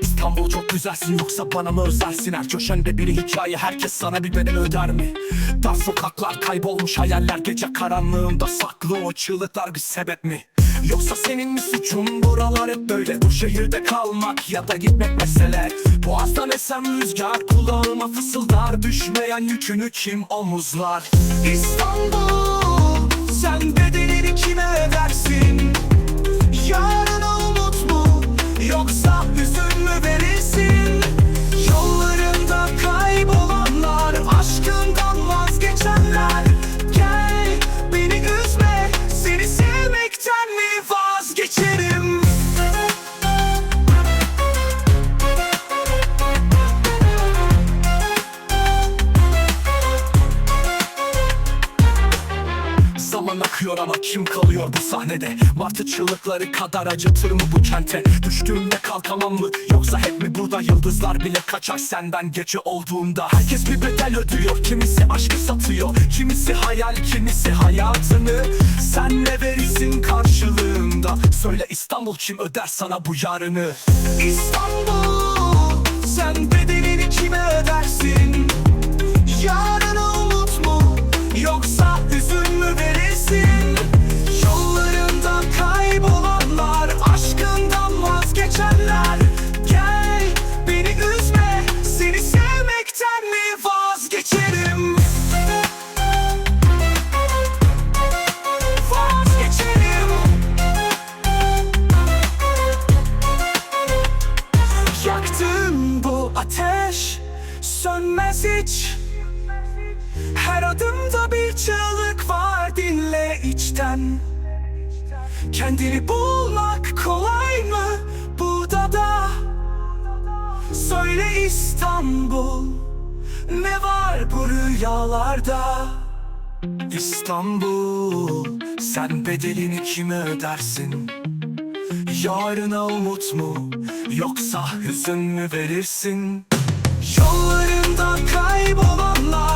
İstanbul çok güzelsin yoksa bana mı özlersin Her köşende bir hikaye herkes sana bir bedel öder mi? Dar sokaklar kaybolmuş hayaller gece karanlığında saklı. O çığlıklar bir sebep mi? Yoksa senin mi suçun? Buralar hep böyle Bu şehirde kalmak ya da gitmek mesele. Boğazdan esen rüzgar kulağıma fısıldar. Düşmeyen yükünü kim omuzlar? İstanbul Zaman akıyor ama kim kalıyor bu sahnede? Martı çığlıkları kadar acıtır mı bu kente? Düştüğümde kalkamam mı? Yoksa hep mi burada Yıldızlar bile kaçar senden gece olduğunda? Herkes bir bedel ödüyor kimisi aşkı satıyor Kimisi hayal kimisi hayatını. Sen ne verirsin karşılığında? Söyle İstanbul kim öder sana bu yarını? İstanbul sen bedelini ateş sönmez hiç. Her adımda bir çığlık var dinle içten. Kendini bulmak kolay mı burada da Söyle İstanbul ne var bu rüyalarda? İstanbul sen bedelini kime ödersin Yarına umut mu yoksa hüzün mü verirsin? Yollarında kaybolanlar